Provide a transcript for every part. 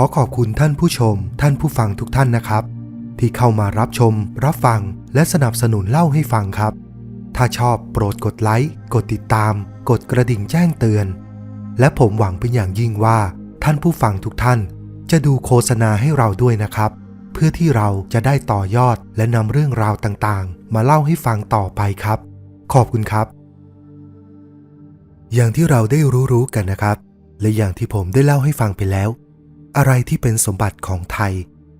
อขอบคุณท่านผู้ชม ท่านผู้ฟังทุกท่านนะครับ ที่เข้ามารับชม รับฟัง และสนับสนุนเล่าให้ฟังครับ ถ้าชอบโปรดกดไลค์กดติดตาม กดกระดิ่งแจ้งเตือน และผมหวังเป็นอย่างยิ่งว่า ท่านผู้ฟังทุกท่าน จะดูโฆษณาให้เราด้วยนะครับ เพื่อที่เราจะได้ต่อยอดและนำเรื่องราวต่างๆ มาเล่าให้ฟังต่อไปครับ ขอบคุณครับ อย่างที่เราได้รู้ๆกันนะครับ และอย่างที่ผมได้เล่าให้ฟังไปแล้ว อะไรที่เป็นสมบัติของไทย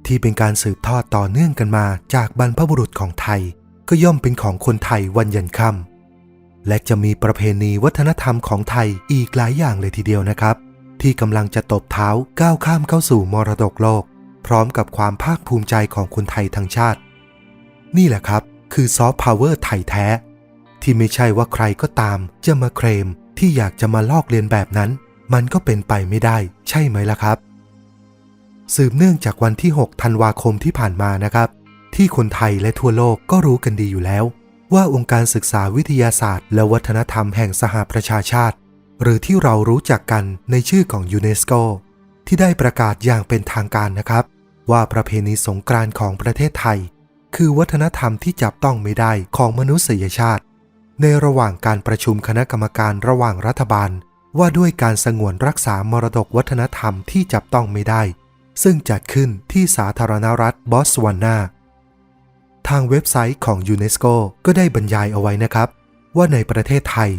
ที่เป็นการสืบทอดต่อเนื่องกันมาจากบรรพบุรุษของไทย ก็ย่อมเป็นของคนไทยวันยันค่ำและจะมีประเพณีวัฒนธรรมของไทยอีกหลายอย่างเลยทีเดียวนะครับ ที่กำลังจะตบเท้าก้าวข้ามเข้าสู่มรดกโลก พร้อมกับความภาคภูมิใจของคนไทยทั้งชาติ นี่แหละครับ คือซอฟต์พาวเวอร์ไทยแท้ ที่ไม่ใช่ว่าใครก็ตาม จะมาเคลมที่อยากจะมาลอกเลียนแบบนั้น มันก็เป็นไปไม่ได้ ใช่ไหมล่ะครับ สืบเนื่องจากวันที่ 6 ธันวาคมที่ผ่านมานะครับ ที่คนไทยและทั่วโลกก็รู้กันดีอยู่แล้ว ว่าองค์การศึกษาวิทยาศาสตร์ และวัฒนธรรมแห่งสหประชาชาติ หรือที่เรารู้จักกันในชื่อของยูเนสโกที่ได้ประกาศอย่างเป็นทางการนะครับ ว่าประเพณีสงกรานต์ของประเทศไทย คือวัฒนธรรมที่จับต้องไม่ได้ของมนุษยชาติ ในระหว่างการประชุมคณะกรรมการระหว่างรัฐบาล ว่าด้วยการสงวนรักษามรดกวัฒนธรรมที่จับต้องไม่ได้ ซึ่งจัดขึ้นที่สาธารณรัฐบอสวานาทางเว็บไซต์ของยูเนสโกก็ได้บรรยายเอาไว้นะครับ ว่าในประเทศไทย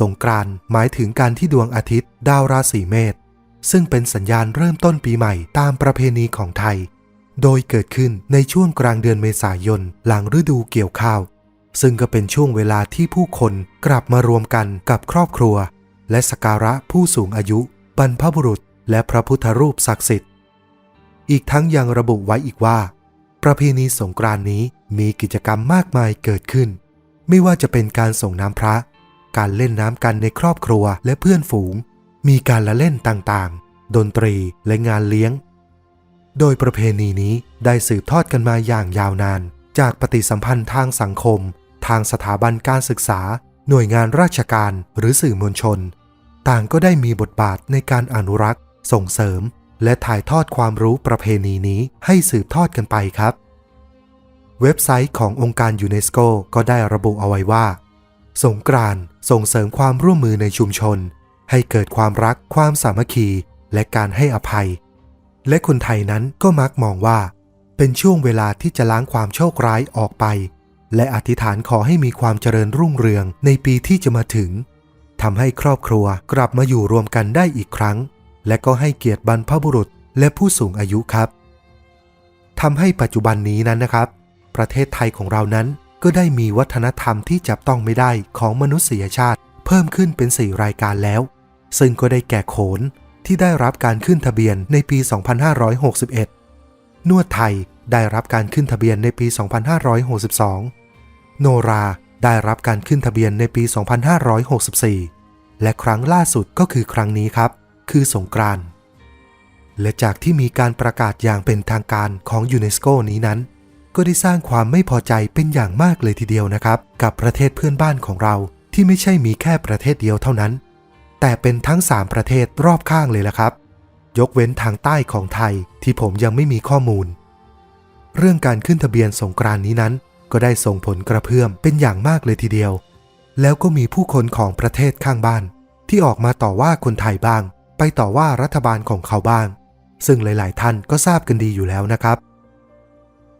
สงกรานต์หมายถึงการที่ดวงอาทิตย์ดาวราศีเมษซึ่งเป็นสัญญาณเริ่มต้นปีใหม่ตามประเพณีของไทย โดยเกิดขึ้นในช่วงกลางเดือนเมษายนหลังฤดูเกี่ยวข้าว ซึ่งก็เป็นช่วงเวลาที่ผู้คนกลับมารวมกันกับครอบครัว และสกการะผู้สูงอายุ บรรพบุรุษ และพระพุทธรูปศักดิ์สิทธิ์ อีกทั้งยังระบุไว้อีกว่า ประเพณีสงกรานต์นี้มีกิจกรรมมากมายเกิดขึ้น ไม่ว่าจะเป็นการส่งน้ำพระ การเล่นน้ำกันในครอบครัวและเพื่อนฝูง มีการละเล่นต่างๆ ดนตรีและงานเลี้ยง โดยประเพณีนี้ได้สืบทอดกันมาอย่างยาวนาน จากปฏิสัมพันธ์ทางสังคม ทางสถาบันการศึกษา หน่วยงานราชการหรือสื่อมวลชน ต่างก็ได้มีบทบาทในการอนุรักษ์ ส่งเสริม และถ่ายทอดความรู้ประเพณีนี้ให้สืบทอดกันไปครับ เว็บไซต์ขององค์การยูเนสโกก็ได้ระบุเอาไว้ว่า สงกรานส่งเสริมความร่วมมือในชุมชน ให้เกิดความรักความสามัคคี และการให้อภัย และคนไทยนั้นก็มักมองว่า เป็นช่วงเวลาที่จะล้างความโชคร้ายออกไป และอธิษฐานขอให้มีความเจริญรุ่งเรืองในปีที่จะมาถึงทำให้ครอบครัวกลับมาอยู่รวมกันได้อีกครั้ง และก็ให้เกียรติบรรพบุรุษและผู้สูงอายุครับทำให้ปัจจุบันนี้นั้นนะครับ ประเทศไทยของเรานั้นก็ได้มีวัฒนธรรมที่จับต้องไม่ได้ของมนุษยชาติ เพิ่มขึ้นเป็น 4 รายการแล้ว ซึ่งก็ได้แก่โขนที่ได้รับการขึ้นทะเบียนในปี 2561 นวดไทยได้รับการขึ้นทะเบียนในปี 2562 โนราได้รับการขึ้นทะเบียนในปี 2564 และครั้งล่าสุดก็คือครั้งนี้ครับ คือสงกรานต์และจากที่มีการประกาศอย่างเป็นทางการของยูเนสโกนี้นั้น ก็ได้สร้างความไม่พอใจเป็นอย่างมากเลยทีเดียวนะครับ กับประเทศเพื่อนบ้านของเราที่ไม่ใช่มีแค่ประเทศเดียวเท่านั้น แต่เป็นทั้ง 3 ประเทศรอบข้างเลยละครับ ยกเว้นทางใต้ของไทยที่ผมยังไม่มีข้อมูล เรื่องการขึ้นทะเบียนสงกรานต์นี้นั้น ก็ได้ส่งผลกระเพื่อมเป็นอย่างมากเลยทีเดียว แล้วก็มีผู้คนของประเทศข้างบ้าน ที่ออกมาต่อว่าคนไทยบ้าง ไปต่อว่ารัฐบาลของเขาบ้าง ซึ่งหลาย ๆ ท่านก็ทราบกันดีอยู่แล้วนะครับ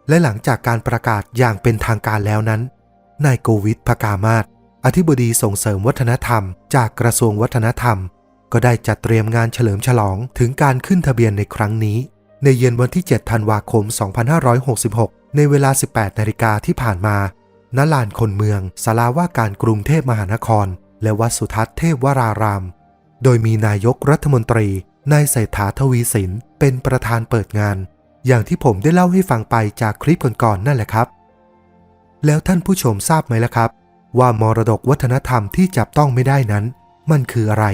และหลังจากการประกาศอย่างเป็นทางการแล้วนั้น นายโกวิทพกามาศอธิบดีส่งเสริมวัฒนธรรม จากกระทรวงวัฒนธรรม ก็ได้จัดเตรียมงานเฉลิมฉลองถึงการขึ้นทะเบียนในครั้งนี้ ในเย็นวันที่ 7 ธันวาคม 2566 ในเวลา 18 นาฬิกาที่ผ่านมาณลานคนเมืองสาราว่าการกรุงเทพมหานคร และวัดสุทัศน์เทพวราราม โดยมีนายกรัฐมนตรีนายเศรษฐาทวีสินเป็นประธานเปิดงาน อย่างที่ผมได้เล่าให้ฟังไปจากคลิปก่อนๆนั่นแหละครับ แล้วท่านผู้ชมทราบไหมล่ะครับ ว่ามรดกวัฒนธรรมที่จับต้องไม่ได้นั้น มันคืออะไร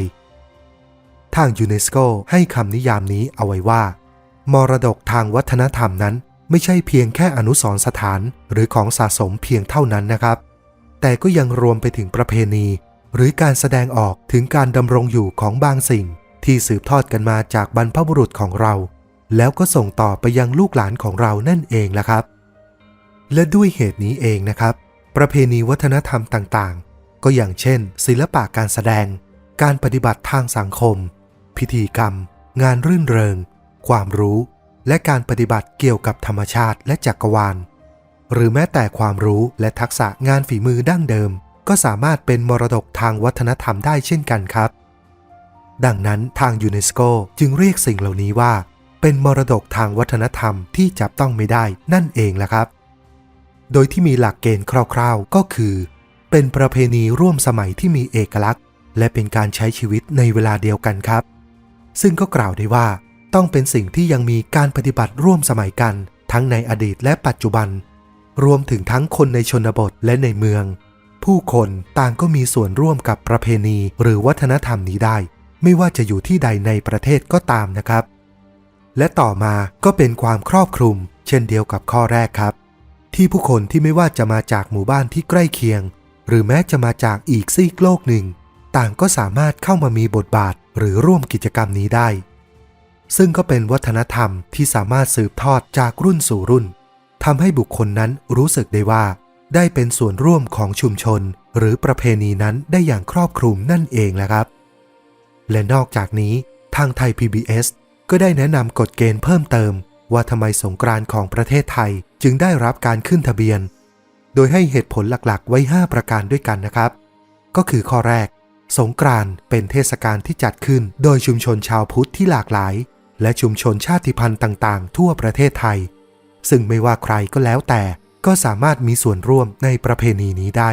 ทางยูเนสโกให้คำนิยามนี้เอาไว้ว่า มรดกทางวัฒนธรรมนั้น ไม่ใช่เพียงแค่อนุสรณ์สถานหรือของสะสมเพียงเท่านั้นนะครับ แต่ก็ยังรวมไปถึงประเพณี หรือการแสดงออกถึงการดำรงอยู่ของบางสิ่ง ที่สืบทอดกันมาจากบรรพบุรุษของเรา แล้วก็ส่งต่อไปยังลูกหลานของเรานั่นเองละครับ และด้วยเหตุนี้เองนะครับ ประเพณีวัฒนธรรมต่างๆ ก็อย่างเช่น ศิลปะการแสดง การปฏิบัติทางสังคม พิธีกรรม งานรื่นเริง ความรู้ และการปฏิบัติเกี่ยวกับธรรมชาติและจักรวาล หรือแม้แต่ความรู้และทักษะงานฝีมือดั้งเดิม ก็สามารถเป็นมรดกทางวัฒนธรรมได้เช่นกันครับ ดังนั้นทางยูเนสโกจึงเรียกสิ่งเหล่านี้ว่า เป็นมรดกทางวัฒนธรรมที่จับต้องไม่ได้นั่นเองละครับ โดยที่มีหลักเกณฑ์คร่าวๆ ก็คือ เป็นประเพณีร่วมสมัยที่มีเอกลักษณ์ และเป็นการใช้ชีวิตในเวลาเดียวกันครับ ซึ่งก็กล่าวได้ว่า ต้องเป็นสิ่งที่ยังมีการปฏิบัติร่วมสมัยกัน ทั้งในอดีตและปัจจุบัน รวมถึงทั้งคนในชนบทและในเมือง ผู้คนต่างก็มีส่วนร่วมกับประเพณีหรือวัฒนธรรมนี้ได้ ไม่ว่าจะอยู่ที่ใดในประเทศก็ตามนะครับ และต่อมาก็เป็นความครอบคลุม เช่นเดียวกับข้อแรกครับ ที่ผู้คนที่ไม่ว่าจะมาจากหมู่บ้านที่ใกล้เคียง หรือแม้จะมาจากอีกซีกโลกหนึ่ง ต่างก็สามารถเข้ามามีบทบาทหรือร่วมกิจกรรมนี้ได้ ซึ่งก็เป็นวัฒนธรรมที่สามารถสืบทอดจากรุ่นสู่รุ่นทำให้บุคคลนั้นรู้สึกได้ว่า ได้เป็นส่วนร่วมของชุมชน หรือประเพณีนั้นได้อย่างครอบคลุมนั่นเองแหละครับ และนอกจากนี้ทางไทย PBS ก็ได้แนะนำกฎเกณฑ์เพิ่มเติม ว่าทำไมสงกรานต์ของประเทศไทยจึงได้รับการขึ้นทะเบียน โดยให้เหตุผลหลักๆ ไว้ 5 ประการด้วยกันนะครับ ก็คือข้อแรก สงกรานต์เป็นเทศกาลที่จัดขึ้น โดยชุมชนชาวพุทธที่หลากหลาย และชุมชนชาติพันธุ์ต่าง ๆ ทั่วประเทศไทย ซึ่งไม่ว่าใครก็แล้วแต่ ก็สามารถมีส่วนร่วมในประเพณีนี้ได้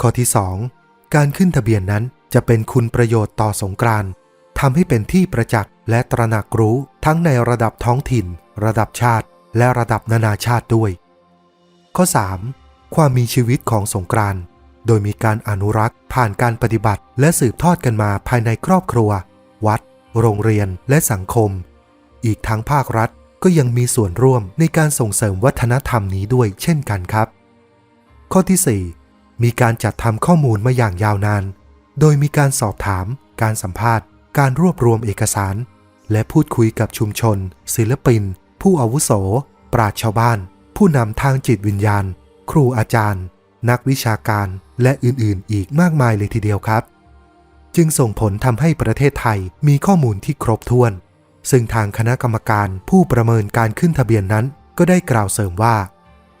ข้อที่ 2 การขึ้นทะเบียนนั้นจะเป็นคุณประโยชน์ต่อสงกรานต์ทำให้เป็นที่ประจักษ์และตระหนักรู้ทั้งในระดับท้องถิ่น ระดับชาติ และระดับนานาชาติด้วย ข้อ 3. ความมีชีวิตของสงกรานต์โดยมีการอนุรักษ์ผ่านการปฏิบัติ และสืบทอดกันมาภายในครอบครัว วัด โรงเรียนและสังคม อีกทั้งภาครัฐ ก็ยังมีส่วนร่วมในการส่งเสริมวัฒนธรรมนี้ด้วยเช่นกันครับ ข้อที่ 4 มีการจัดทำข้อมูลมาอย่างยาวนาน โดยมีการสอบถาม การสัมภาษณ์ การรวบรวมเอกสาร และพูดคุยกับชุมชน ศิลปิน ผู้อาวุโส ปราชชาวบ้าน ผู้นำทางจิตวิญญาณ ครูอาจารย์ นักวิชาการ และอื่นๆ อีกมากมายเลยทีเดียวครับ จึงส่งผลทำให้ประเทศไทยมีข้อมูลที่ครบถ้วน ซึ่งทางคณะกรรมการผู้ประเมินการขึ้นทะเบียนนั้นก็ได้กล่าวเสริมว่า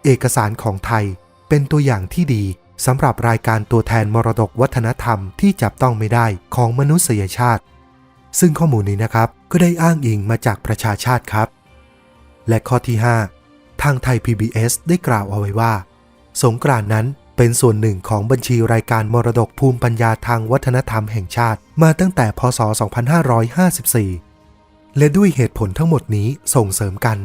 เอกสารของไทยเป็นตัวอย่างที่ดีสำหรับรายการตัวแทนมรดกวัฒนธรรมที่จับต้องไม่ได้ของมนุษยชาติ ซึ่งข้อมูลนี้นะครับก็ได้อ้างอิงมาจากประชาชาติครับ และข้อที่ 5 ทางไทย PBS ได้กล่าวเอาไว้ว่า สงกรานนั้นเป็นส่วนหนึ่งของบัญชีรายการมรดกภูมิปัญญาทางวัฒนธรรมแห่งชาติ มาตั้งแต่พศ 2554 และด้วยเหตุผลทั้งหมดนี้ส่งเสริมกัน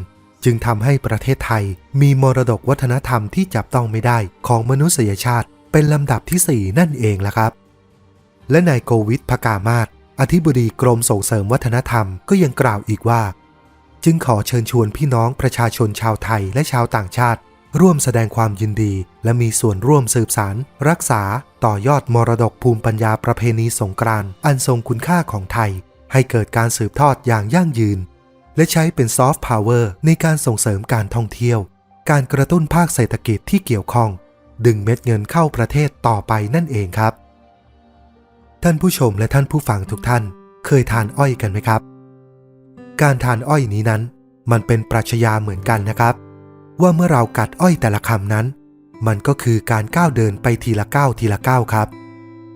จึงทำให้ประเทศไทยมีมรดกวัฒนธรรมที่จับต้องไม่ได้ของมนุษยชาติ เป็นลำดับที่ 4 นั่นเองละครับ และนายโกวิทพกามาศอธิบดีกรมส่งเสริมวัฒนธรรมก็ยังกล่าวอีกว่า จึงขอเชิญชวนพี่น้องประชาชนชาวไทยและชาวต่างชาติ ร่วมแสดงความยินดี และมีส่วนร่วมสืบสารรักษา ต่อยอดมรดกภูมิปัญญาประเพณีสงกรานต์อันทรงคุณค่าของไทย ให้เกิดการสืบทอดอย่างยั่งยืน และใช้เป็นซอฟต์พาวเวอร์ในการส่งเสริมการท่องเที่ยว การกระตุ้นภาคเศรษฐกิจที่เกี่ยวข้อง ดึงเม็ดเงินเข้าประเทศต่อไปนั่นเองครับ ท่านผู้ชมและท่านผู้ฟังทุกท่าน เคยทานอ้อยกันไหมครับ การทานอ้อยนี้นั้น มันเป็นปรัชญาเหมือนกันนะครับ ว่าเมื่อเรากัดอ้อยแต่ละคำนั้น มันก็คือการก้าวเดินไปทีละก้าวทีละก้าวครับ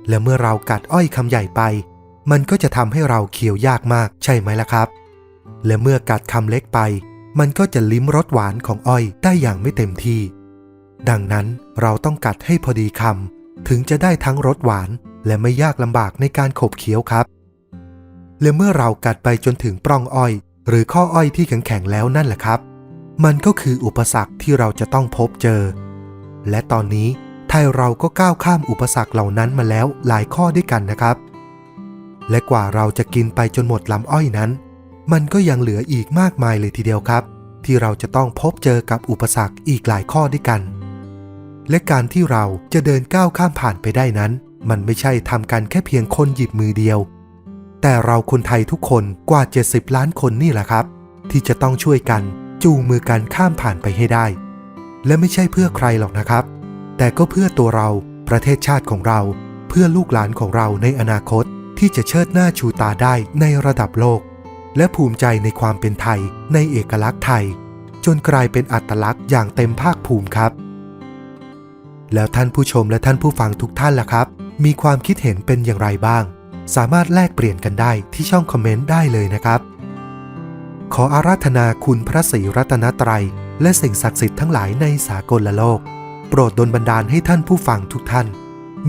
และเมื่อเรากัดอ้อยคำใหญ่ไป มันก็จะทำให้เราเคี้ยวยากมากใช่ไหมล่ะครับ และเมื่อกัดคำเล็กไป มันก็จะลิ้มรสหวานของอ้อยได้อย่างไม่เต็มที่ ดังนั้นเราต้องกัดให้พอดีคำถึงจะได้ทั้งรสหวาน และไม่ยากลำบากในการขบเคี้ยวครับ และเมื่อเรากัดไปจนถึงปล้องอ้อย หรือข้ออ้อยที่แข็งๆแล้วนั่นแหละครับ มันก็คืออุปสรรคที่เราจะต้องพบเจอ และตอนนี้ไทยเราก็ก้าวข้ามอุปสรรคเหล่านั้นมาแล้วหลายข้อด้วยกันนะครับ และกว่าเราจะกินไปจนหมดลำอ้อยนั้น มันก็ยังเหลืออีกมากมายเลยทีเดียวครับ ที่เราจะต้องพบเจอกับอุปสรรคอีกหลายข้อด้วยกัน และการที่เราจะเดินก้าวข้ามผ่านไปได้นั้น มันไม่ใช่ทำกันแค่เพียงคนหยิบมือเดียว แต่เราคนไทยทุกคนกว่า 70 ล้านคนนี่แหละครับ ที่จะต้องช่วยกันจูงมือกันข้ามผ่านไปให้ได้ และไม่ใช่เพื่อใครหรอกนะครับ แต่ก็เพื่อตัวเราประเทศชาติของเรา เพื่อลูกหลานของเราในอนาคต ที่จะเชิดหน้าชูตาได้ในระดับโลก และภูมิใจในความเป็นไทยในเอกลักษณ์ไทย จนกลายเป็นอัตลักษณ์อย่างเต็มภาคภูมิครับ แล้วท่านผู้ชมและท่านผู้ฟังทุกท่านล่ะครับ มีความคิดเห็นเป็นอย่างไรบ้าง สามารถแลกเปลี่ยนกันได้ที่ช่องคอมเมนต์ได้เลยนะครับ ขออาราธนาคุณพระศรีรัตนตรัย และสิ่งศักดิ์สิทธิ์ทั้งหลายในสากลโลก โปรดดลบันดาลให้ท่านผู้ฟังทุกท่าน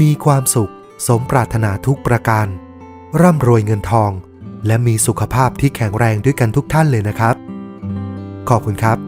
มีความสุขสมปรารถนาทุกประการ ร่ำรวยเงินทอง และมีสุขภาพที่แข็งแรงด้วยกันทุกท่านเลยนะครับ ขอบคุณครับ